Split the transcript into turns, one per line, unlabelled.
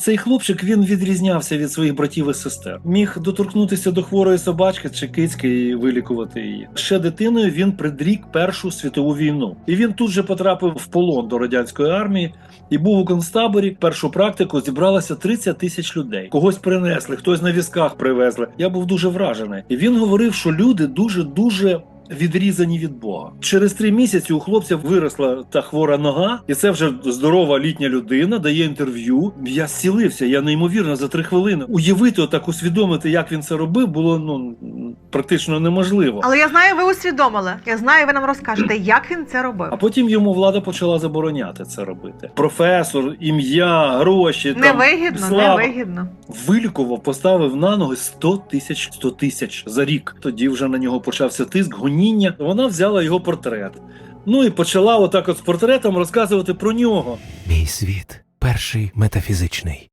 Цей хлопчик він відрізнявся від своїх братів і сестер. Міг доторкнутися до хворої собачки чи кицьки і вилікувати її. Ще дитиною він предрік Першу світову війну, і він тут же потрапив в полон до радянської армії і був у концтаборі. Першу практику зібралося 30 тисяч людей. Когось принесли, хтось на візках привезли. Я був дуже вражений. І він говорив, що люди дуже дуже. Відрізані від Бога через три місяці у хлопця виросла та хвора нога, і це вже здорова літня людина дає інтерв'ю. Я зцілився, я неймовірно за три хвилини. Уявити, отак усвідомити, як він це робив, було ну практично неможливо.
Але я знаю, ви усвідомили. Я знаю, ви нам розкажете, як він це робив.
А потім йому влада почала забороняти це робити. Професор, ім'я, гроші там,
Невигідно,
слава.
невигідно.
вилікував, поставив на ноги 100 тисяч 100 тисяч за рік. Тоді вже на нього почався тиск, гоніння. Вона взяла його портрет. Ну і почала отак от з портретом розказувати про нього.
Мій світ перший метафізичний.